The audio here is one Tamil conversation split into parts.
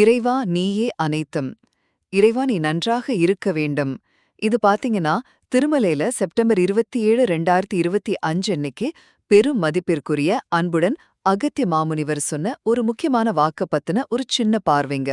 இறைவா நீயே அனைத்தும். இறைவா நீ நன்றாக இருக்க வேண்டும். இது பாத்தீங்கன்னா திருமலையில செப்டம்பர் இருபத்தி ஏழு ரெண்டாயிரத்தி இருபத்தி அஞ்சு அன்னைக்கு பெரும் மதிப்பிற்குரிய அன்புடன் அகத்திய மாமுனிவர் சொன்ன ஒரு முக்கியமான வாக்க பத்தின ஒரு சின்ன பார்வைங்க.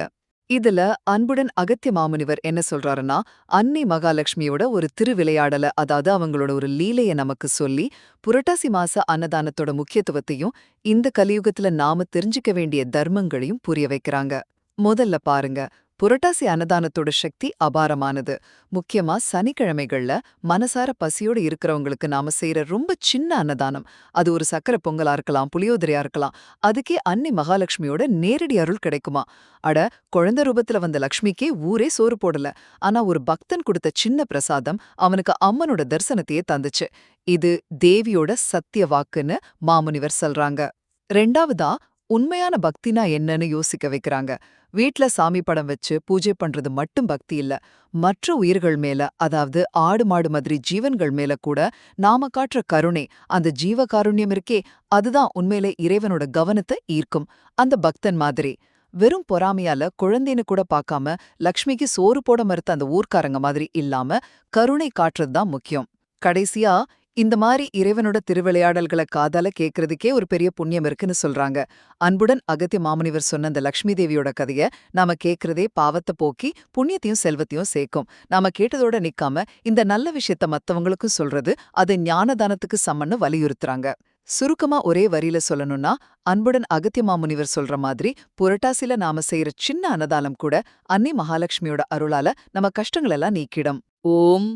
இதுல அன்புடன் அகத்திய மாமுனிவர் என்ன சொல்றாருன்னா அன்னை மகாலட்சுமியோட ஒரு திருவிளையாடல அதாவது அவங்களோட ஒரு லீலைய நமக்கு சொல்லி புரட்டாசி மாச அன்னதானத்தோட முக்கியத்துவத்தையும் இந்த கலியுகத்துல நாம தெரிஞ்சுக்க வேண்டிய தர்மங்களையும் புரிய வைக்கிறாங்க. முதல்ல பாருங்க. புரட்டாசி அன்னதானத்தோட சக்தி அபாரமானது. முக்கியமா சனிக்கிழமைகள்ல மனசார பசியோடு இருக்கிறவங்களுக்கு நாம செய்யற ரொம்ப சின்ன அன்னதானம். அது ஒரு சக்கரை பொங்கலா இருக்கலாம் புளியோதரையா இருக்கலாம். அதுக்கே அன்னை மகாலட்சுமியோட நேரடி அருள் கிடைக்குமா? அட குழந்த ரூபத்துல வந்த லக்ஷ்மிக்கே ஊரே சோறு போடல. ஆனா ஒரு பக்தன் கொடுத்த சின்ன பிரசாதம் அவனுக்கு அம்மனோட தரிசனத்தையே தந்துச்சு. இது தேவியோட சத்திய வாக்குன்னு மாமுனிவர் சொல்றாங்க. ரெண்டாவதா உண்மையான பக்தினா என்னன்னு யோசிக்க வைக்கிறாங்க. வீட்ல சாமி படம் வச்சு பூஜை பண்றது மட்டும் பக்தி இல்ல. மற்ற உயிர்கள் மேல அதாவது ஆடு மாடு மாதிரி ஜீவன்கள் மேல கூட நாம காட்டுற கருணை அந்த ஜீவ காருண்யம் இருக்கே அதுதான் உண்மையில இறைவனோட கவனத்தை ஈர்க்கும். அந்த பக்தன் மாதிரி. வெறும் பொறாமையால குழந்தைன்னு கூட பார்க்காம லக்ஷ்மிக்கு சோறு போட மறுத்த அந்த ஊர்க்காரங்க மாதிரி இல்லாம கருணை காட்டுறது தான் முக்கியம். கடைசியா இந்த மாதிரி இறைவனோட திருவிளையாடல்களை காதால கேட்கறதுக்கே ஒரு பெரிய புண்ணியம் இருக்குன்னு சொல்றாங்க. அன்புடன் அகத்திய மாமுனிவர் சொன்ன அந்த லக்ஷ்மி தேவியோட கதைய நாம கேட்கறதே பாவத்தை போக்கி புண்ணியத்தையும் செல்வத்தையும் சேர்க்கும் நாம கேட்டதோட நிக்காம இந்த நல்ல விஷயத்த மத்தவங்களுக்கும் சொல்றது அது ஞானதானத்துக்கு சம்மன்னு வலியுறுத்துறாங்க. சுருக்கமா ஒரே வரியில சொல்லணும்னா அன்புடன் அகத்திய மாமுனிவர் சொல்ற மாதிரி புரட்டாசில நாம செய்யற சின்ன அன்னதானம் கூட அன்னை மகாலட்சுமியோட அருளால நம்ம கஷ்டங்களெல்லாம் நீக்கிடும். ஓம்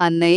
அன்னை